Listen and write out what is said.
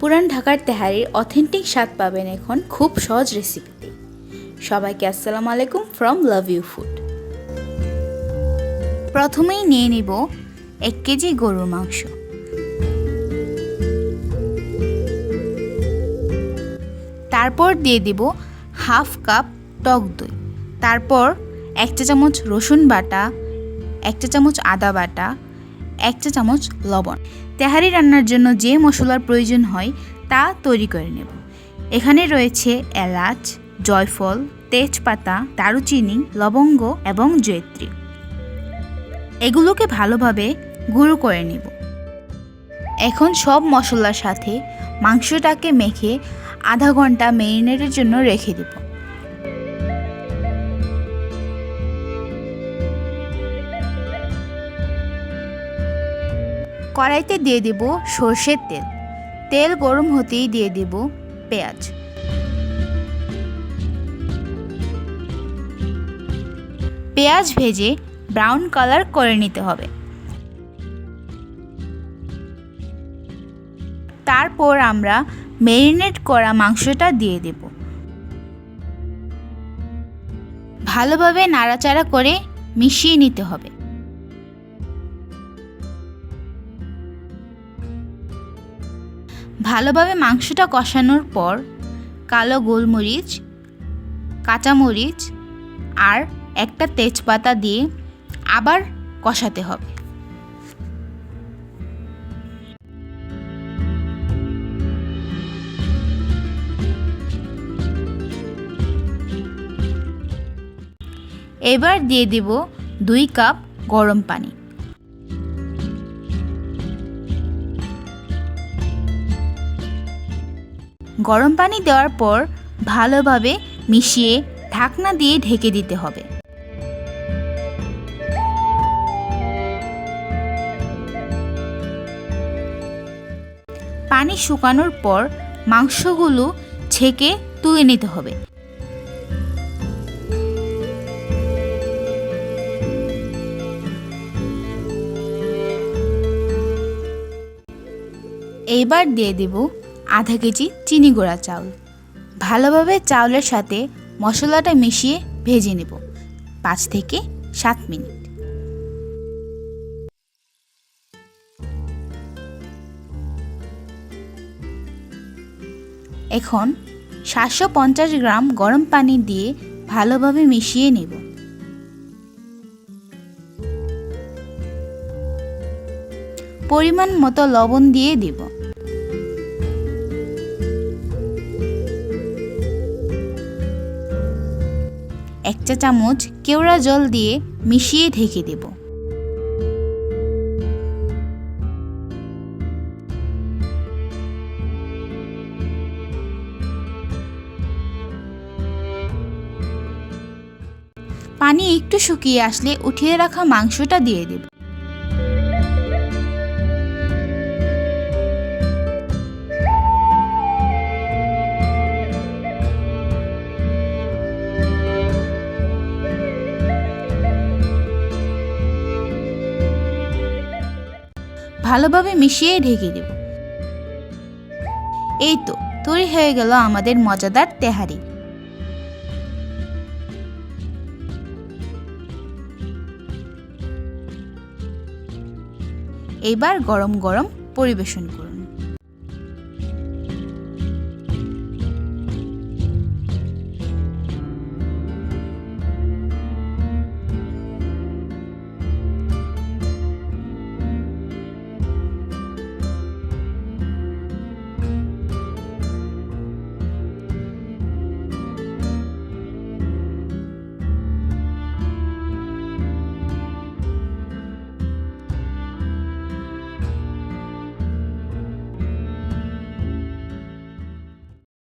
পুরান ঢাকার তেহারির অথেন্টিক স্বাদ পাবেন এখন খুব সহজ রেসিপিতে। সবাইকে আসসালামু আলাইকুম ফ্রম লাভ ইউ ফুড প্রথমেই নিয়ে নিব এক কেজি গরুর মাংস। তারপর দিয়ে দিব হাফ কাপ টক দই। তারপর এক চা চামচ রসুন বাটা, এক চা চামচ আদা বাটা এক চা চামচ লবণ। তেহারি রান্নার জন্য যে মশলার প্রয়োজন হয় তা তৈরি করে নেব। এখানে রয়েছে এলাচ, জয়ফল, তেজপাতা, দারুচিনি, লবঙ্গ এবং জয়ত্রী। এগুলোকে ভালোভাবে গুঁড়ো করে নেব। এখন সব মশলার সাথে মাংসটাকে মেখে আধা ঘণ্টা মেরিনেটের জন্য রেখে দেব। কড়াইতে দিয়ে দেব সর্ষের তেল। তেল গরম হতেই দিয়ে দেব পেঁয়াজ। পেঁয়াজ ভেজে ব্রাউন কালার করে নিতে হবে। তারপর আমরা মেরিনেট করা মাংসটা দিয়ে দেব। ভালোভাবে নাড়াচাড়া করে মিশিয়ে নিতে হবে। ভালোভাবে মাংসটা কষানোর পর কালো গোলমরিচ, কাঁচামরিচ আর একটা তেজপাতা দিয়ে আবার কষাতে হবে। এবার দিয়ে দেব দুই কাপ গরম পানি। গরম পানি দেওয়ার পর ভালোভাবে মিশিয়ে ঢাকনা দিয়ে ঢেকে দিতে হবে। পানি শুকানোর পর মাংসগুলো ছেঁকে তুলে নিতে হবে। এইবার দিয়ে দেব আধা কেজি চিনি গুঁড়া চাউল। ভালোভাবে চাউলের সাথে মশলাটা মিশিয়ে ভেজে নেব পাঁচ থেকে সাত মিনিট। এখন সাতশো পঞ্চাশ গ্রাম গরম পানি দিয়ে ভালোভাবে মিশিয়ে নেব। পরিমাণ মতো লবণ দিয়ে দেব। চা চামচ কেওড়া জল দিয়ে মিশিয়ে ঢেকে দেব। পানি একটু শুকিয়ে আসলে উঠিয়ে রাখা মাংসটা দিয়ে দেব। ভালোভাবে মিশিয়ে ঢেকে দেব। এই তো, তৈরি হয়ে গেল আমাদের মজাদার তেহারি। এবার গরম গরম পরিবেশন করুন।